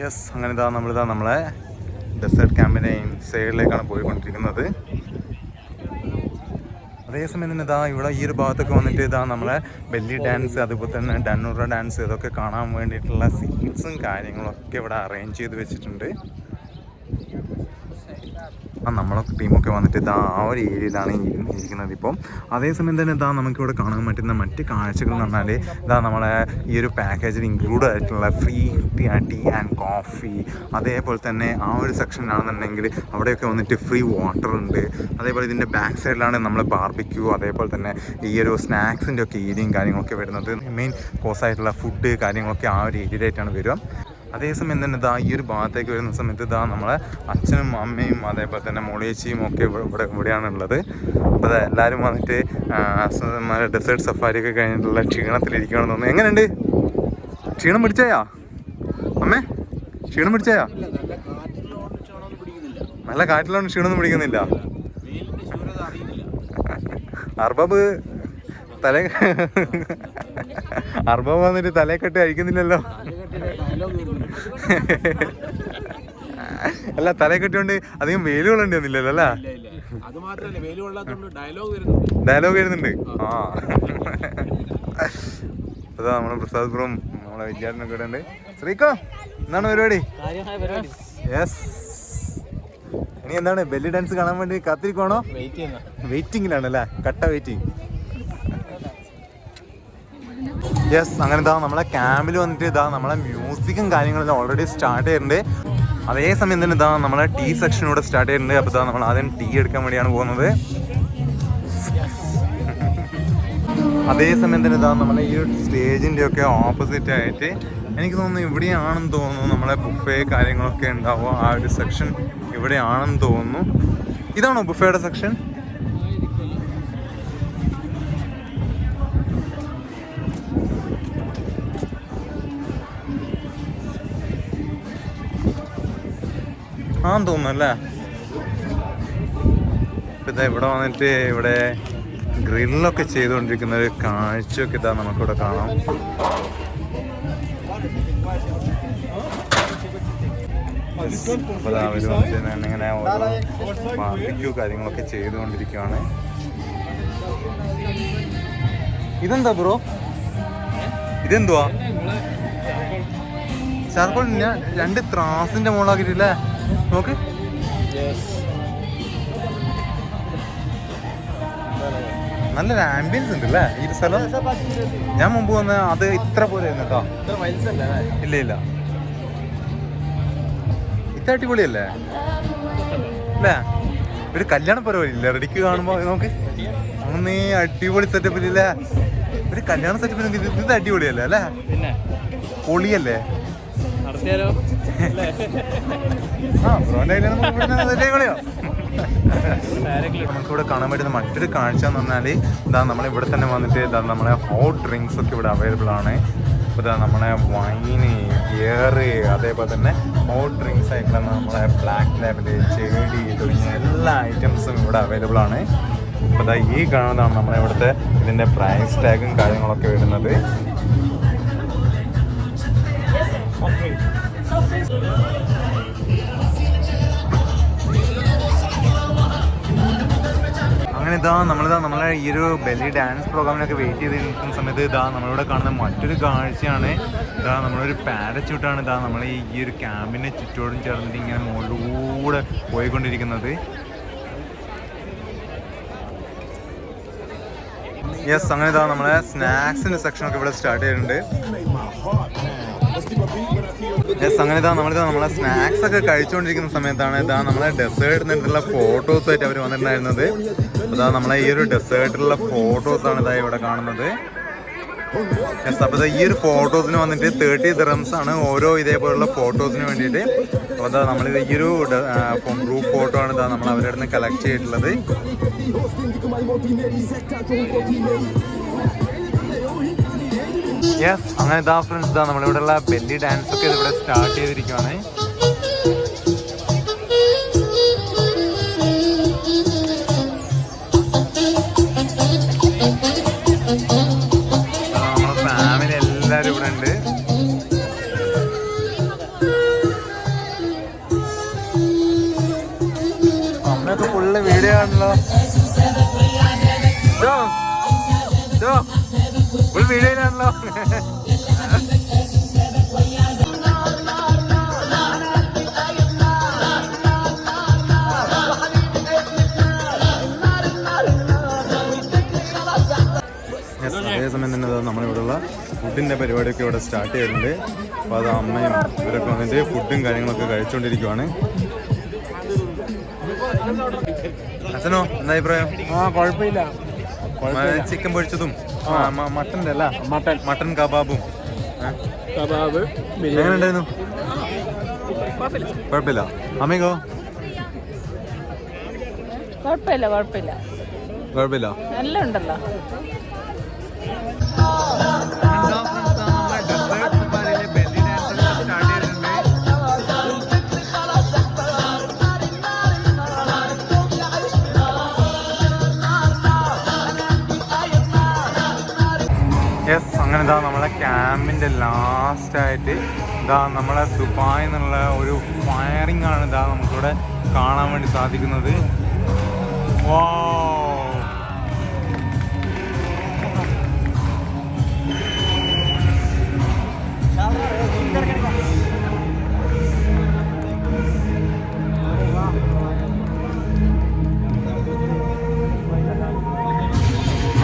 Yes അങ്ങനെ ഇതാ നമ്മളിതാ നമ്മളെ ഡെസേർട്ട് ക്യാമ്പിന്റെ സൈഡിലേക്കാണ് പോയിക്കൊണ്ടിരിക്കുന്നത്. അതേസമയം തന്നെ ഇതാ ഇവിടെ ഈ ഒരു ഭാഗത്തൊക്കെ വന്നിട്ട് ഇതാ നമ്മളെ ബെല്ലി ഡാൻസ് അതുപോലെ തന്നെ ഡന്നൂറ ഡാൻസ് ഇതൊക്കെ കാണാൻ വേണ്ടിയിട്ടുള്ള സീറ്റ്സും കാര്യങ്ങളൊക്കെ ഇവിടെ അറേഞ്ച് ചെയ്ത് വെച്ചിട്ടുണ്ട്. ആ നമ്മളെ ടീമൊക്കെ വന്നിട്ട് ഇതാ ആ ഒരു ഏരിയയിലാണ് ഇരി- ഇരിക്കുന്നത് ഇപ്പം. അതേസമയം തന്നെ ഇതാ നമുക്കിവിടെ കാണാൻ പറ്റുന്ന മറ്റ് കാഴ്ചകൾ എന്ന് പറഞ്ഞാൽ ഇതാ നമ്മളെ ഈ ഒരു പാക്കേജിൽ ഇൻക്ലൂഡ് ആയിട്ടുള്ള free tea tea and coffee അതേപോലെ തന്നെ ആ ഒരു സെക്ഷനിലാണെന്നുണ്ടെങ്കിൽ അവിടെയൊക്കെ വന്നിട്ട് ഫ്രീ വാട്ടർ ഉണ്ട്. അതേപോലെ ഇതിന്റെ ബാക്ക് സൈഡിലാണ് നമ്മൾ ബാർബിക്യൂ അതേപോലെ തന്നെ ഈ ഒരു സ്നാക്സിന്റെ ഒക്കെ ഏരിയയും കാര്യങ്ങളൊക്കെ വരുന്നത്. മെയിൻ കോസായിട്ടുള്ള ഫുഡ് കാര്യങ്ങളൊക്കെ ആ ഒരു ഏരിയയിലായിട്ടാണ് വരിക. അതേസമയം തന്നെ ഇതാ ഈ ഒരു ഭാഗത്തേക്ക് വരുന്ന സമയത്ത് ഇതാ നമ്മളെ അച്ഛനും അമ്മയും അതേപോലെ തന്നെ മുളിയച്ചിയും ഒക്കെ ഇവിടെ ഇവിടെ ഇവിടെയാണ് ഉള്ളത് അപ്പോൾ എല്ലാവരും വന്നിട്ട് ഡെസേർട്ട് സഫാരി ഒക്കെ കഴിഞ്ഞിട്ടുള്ള ക്ഷീണത്തിലിരിക്കുകയാണെന്ന് തോന്നുന്നു. എങ്ങനെയുണ്ട്? ക്ഷീണം പിടിച്ചായാ? അമ്മേ ക്ഷീണം പിടിച്ചായാ? നല്ല കാറ്റിലാണ് ക്ഷീണമൊന്നും പിടിക്കുന്നില്ല. അർബാബ് തല അർബാബ് വന്നിട്ട് കെട്ടി അഴിക്കുന്നില്ലല്ലോ. അല്ല തലയെ കെട്ടിയോണ്ട് അധികം വെയിൽ കൊള്ളേണ്ടി വന്നില്ലല്ലോ അല്ല? ഡയലോഗ് വരുന്നുണ്ട്. ആ. അതാ നമ്മളെ പ്രസാദ് പുറം നമ്മളെ വിദ്യാർത്ഥിനൊക്കെ ഇവിടെ ശ്രീകോ ശ്രീക്കോ എന്താണ് പരിപാടി? യെസ് ഇനി എന്താണ് ബെല്ലി ഡാൻസ് കാണാൻ വേണ്ടി ചെയ്യുന്ന. വെയിറ്റിംഗിലാണ് അല്ലേ? കട്ട വെയിറ്റിംഗ് യെസ് അങ്ങനെ ഇതാ നമ്മളെ ക്യാമ്പിൽ വന്നിട്ട് ഇതാ നമ്മളെ മ്യൂസിക്കും കാര്യങ്ങളും ഓൾറെഡി സ്റ്റാർട്ട് ചെയ്തിട്ടുണ്ട്. അതേ സമയം തന്നെ ഇതാ നമ്മളെ ടീ സെക്ഷനിലൂടെ സ്റ്റാർട്ട് ചെയ്തിട്ടുണ്ട്. അപ്പോൾ ഇതാ നമ്മൾ ആദ്യം ടീ എടുക്കാൻ വേണ്ടിയാണ് പോകുന്നത്. അതേ സമയം തന്നെ ഇതാ നമ്മളെ ഈ സ്റ്റേജിന്റെ ഒക്കെ ഓപ്പോസിറ്റ് ആയിട്ട് എനിക്ക് തോന്നുന്നു ഇവിടെയാണെന്ന് തോന്നുന്നു നമ്മളെ ബുഫേ കാര്യങ്ങളൊക്കെ ഉണ്ടാവുക. ആ ഒരു സെക്ഷൻ ഇവിടെയാണെന്ന് തോന്നുന്നു. ഇതാണോ ബുഫേയുടെ സെക്ഷൻ ആന്ന് തോന്നുന്നു അല്ലേ? ഇപ്പൊ ഇതാ ഇവിടെ വന്നിട്ട് ഇവിടെ ഗ്രില്ലൊക്കെ ചെയ്തുകൊണ്ടിരിക്കുന്ന ഒരു കാഴ്ചയൊക്കെ ഇതാ നമുക്കിവിടെ കാണാം. അപ്പോൾ ദാ അവർ വന്നിട്ട് ഇങ്ങനെ ഓരോ ബാർബിക്യൂ കാര്യങ്ങളൊക്കെ ചെയ്തുകൊണ്ടിരിക്കുകയാണ് ഇതെന്താ ബ്രോ? ഇതെന്തുവാ? ചാർക്കോൾ ഞാൻ രണ്ട് ത്രാസിന്റെ മുകളാക്കിട്ടില്ലേ നോക്ക് നല്ലൊരു ആംബിയൻസ് ഉണ്ട് അല്ലേ ഈ ഒരു സ്ഥലം? ഞാൻ മുമ്പ് വന്ന അത് ഇത്ര പോലെ കേട്ടോ. ഇല്ല ഇല്ല. ഇത്ര അടിപൊളിയല്ലേ? അല്ലേ? ഒരു കല്യാണ പരിപാടി ഇല്ല റെഡിക്ക് കാണുമ്പോ നമുക്ക്? അങ്ങനെ അടിപൊളി സെറ്റപ്പില്ലേ ഒരു കല്യാണ സെറ്റപ്പ് ഇത് അടിപൊളിയല്ലേ അല്ലേ? പൊളിയല്ലേ? നടത്തിയാലോ? നമുക്കിവിടെ കാണാൻ പറ്റുന്ന മറ്റൊരു കാഴ്ച എന്ന് പറഞ്ഞാൽ ഇതാ നമ്മൾ ഇവിടെ തന്നെ വന്നിട്ട് ഇതാ നമ്മളെ ഹോട്ട് ഡ്രിങ്ക്സ് ഒക്കെ ഇവിടെ അവൈലബിൾ ആണ്. ഇതാ നമ്മളെ വൈന് ബിയറ് അതേപോലെ തന്നെ ഹോട്ട് ഡ്രിങ്ക്സ് ആയിട്ടുള്ള നമ്മളെ ബ്ലാക്ക് ലാബിൽ ചെടി തുടങ്ങിയ എല്ലാ ഐറ്റംസും ഇവിടെ അവൈലബിൾ ആണ്. അപ്പോൾ ഈ കാണുന്നതാണ് നമ്മളെ ഇവിടുത്തെ ഇതിന്റെ പ്രൈസ് ടാഗും കാര്യങ്ങളൊക്കെ വരുന്നത്. ഇതാ നമ്മളിതാ നമ്മളെ ഈ ഒരു ബെല്ലി ഡാൻസ് പ്രോഗ്രാമിനൊക്കെ വെയിറ്റ് ചെയ്ത് നിൽക്കുന്ന സമയത്ത് ഇതാ നമ്മളിവിടെ കാണുന്ന മറ്റൊരു കാഴ്ചയാണ്. ഇതാ നമ്മളൊരു പാരച്യൂട്ടാണ് ഇതാ നമ്മൾ ഈ ഒരു ക്യാമ്പിനെ ചുറ്റോടും ചേർന്നിട്ട് ഇങ്ങനെ മുകളിലൂടെ പോയിക്കൊണ്ടിരിക്കുന്നത്. യെസ് അങ്ങനെ ഇതാ നമ്മളെ സ്നാക്സിന്റെ സെക്ഷനൊക്കെ ഇവിടെ സ്റ്റാർട്ട് ചെയ്തിട്ടുണ്ട്. യെസ് അങ്ങനെ ഇതാ നമ്മളിതാ നമ്മളെ സ്നാക്സ് ഒക്കെ കഴിച്ചുകൊണ്ടിരിക്കുന്ന സമയത്താണ് ഇതാ നമ്മളെ ഡെസേർട്ട് നിന്നുള്ള ഫോട്ടോസ് ആയിട്ട് അവർ വന്നിട്ടുണ്ടായിരുന്നത്. അതാ നമ്മളെ ഈ ഒരു ഡെസേർട്ടിലുള്ള ആണ് ഇതാ ഇവിടെ കാണുന്നത്. അപ്പോൾ ഈ ഒരു ഫോട്ടോസിന് വന്നിട്ട് തേർട്ടി ദിറംസ് ആണ് ഓരോ ഇതേപോലുള്ള ഫോട്ടോസിന് വേണ്ടിയിട്ട്. അപ്പോൾ എന്താ നമ്മൾ ഈ ഒരു ഗ്രൂപ്പ് ഫോട്ടോ ആണ് ഇതാ നമ്മൾ അവരുടെ നിന്ന് കളക്ട് ചെയ്തിട്ടുള്ളത്. യെസ് അങ്ങനെ ഇതാ ഫ്രണ്ട്സ് ഇതാ നമ്മളിവിടെയുള്ള ബെല്ലി ഡാൻസ് ഒക്കെ ഇതിവിടെ സ്റ്റാർട്ട് ചെയ്തിരിക്കുവാണ്. എല്ലാവരും ഉണ്ട്. ഫുള്ള് വീഡിയോ ആണല്ലോ. ഫുൾ വീഡിയോയിലാണല്ലോ അതേസമയം തന്നെ നമ്മളിവിടെയുള്ള ഫുഡിന്റെ പരിപാടിയൊക്കെ ഇവിടെ സ്റ്റാർട്ട് ചെയ്തിട്ടുണ്ട്. അപ്പോൾ അത് അമ്മയും ഇവരൊക്കെ വന്നിട്ട് ഫുഡും കാര്യങ്ങളൊക്കെ കഴിച്ചുകൊണ്ടിരിക്കുവാണ് അച്ഛനോ എന്താ അഭിപ്രായം? ആ കുഴപ്പമില്ല. ചിക്കൻ പൊരിച്ചതും മട്ടന്റെ അല്ല മട്ടൻ മട്ടൻ. കബാബും? കബാബ് എങ്ങനെ ഉണ്ടായിരുന്നു? കുഴപ്പമില്ല. അമ്മയോ കുഴപ്പമില്ല കുഴപ്പമില്ല. കുഴപ്പമില്ല. നല്ല ഉണ്ടല്ലോ. അങ്ങനെ ഇതാ നമ്മളെ ക്യാമ്പിന്റെ ലാസ്റ്റായിട്ട് ഇതാ നമ്മളെ ദുബായ് എന്നുള്ള ഒരു ഫയറിംഗ് ആണ് ഇതാ നമുക്കിവിടെ കാണാൻ വേണ്ടി സാധിക്കുന്നത്. വാ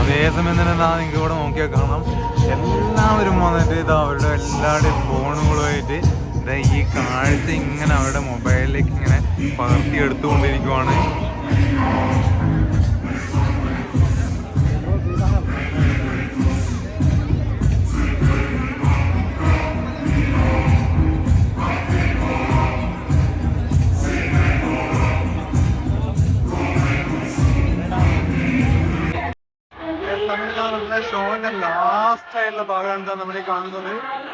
അതേസമയം തന്നെ നിങ്ങൾക്ക് ഇവിടെ നോക്കിയാൽ കാണാം. എല്ലാവരും വന്നിട്ട് ഇത് അവരുടെ എല്ലാവരുടെയും ഫോണുകളുമായിട്ട് ഇതാ ഈ കാഴ്ച ഇങ്ങനെ അവരുടെ മൊബൈലിലേക്ക് ഇങ്ങനെ പകർത്തി ഷോന്റെ ലാസ്റ്റ് ആയിട്ടുള്ള ഭാഗമാണ് നമ്മളീ കാണുന്നത്?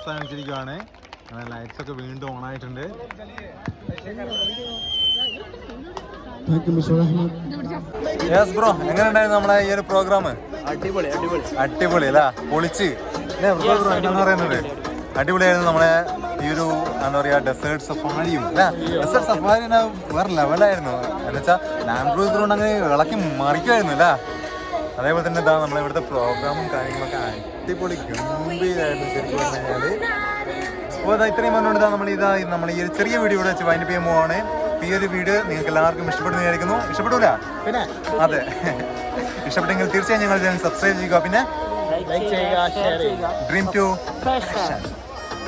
ഇവിടെ അവസാനിച്ചിരിക്കുകയാണ് അങ്ങനെ ലൈറ്റ്സ് ഒക്കെ വീണ്ടും ഓൺ ആയിട്ടുണ്ട്. യെസ് ബ്രോ എങ്ങനെ ഉണ്ടായിരുന്നു നമ്മളെ ഈ ഒരു പ്രോഗ്രാം അടിപൊളി അടിപൊളി. അടിപൊളി അല്ല? പൊളിച്ച്. എന്താ പറയുന്നത്? അടിപൊളിയായിരുന്നു നമ്മളെ ഈ ഒരു എന്താ പറയാ ഡെസേർട്ട് സഫാരിയും അല്ല? ഡെസേർട്ട് സഫാരി വേറെ ലെവലായിരുന്നു എന്നുവെച്ചാൽ ലാൻഡ് ക്രൂസർ കൊണ്ട് അങ്ങനെ ഇളക്കി മറിക്കുമായിരുന്നു അല്ല? അതേപോലെ തന്നെ ഇതാ നമ്മളെ ഇവിടുത്തെ പ്രോഗ്രാമും കാര്യങ്ങളൊക്കെ അടിപൊളി ഗംഭീരായിരുന്നു ശരിക്കും പറഞ്ഞു കഴിഞ്ഞാൽ അപ്പോൾ ഇതാ ഇത്രയും പറഞ്ഞുകൊണ്ട് ഇതാ നമ്മൾ ഇതാ നമ്മൾ ഈ ഒരു ചെറിയ വീഡിയോ ഇവിടെ വെച്ച് വൈൻഡ് ചെയ്യാൻ പോവാണ്. ഈ ഒരു വീഡിയോ നിങ്ങൾക്ക് എല്ലാവർക്കും ഇഷ്ടപ്പെടുന്നു വിചാരിക്കുന്നു. ഇഷ്ടപ്പെടൂല? പിന്നെ? അതെ. ഇഷ്ടപ്പെട്ടെങ്കിൽ തീർച്ചയായും ഞങ്ങൾ ചാനൽ സബ്സ്ക്രൈബ് ചെയ്യുക. പിന്നെ ഡ്രീം ടു.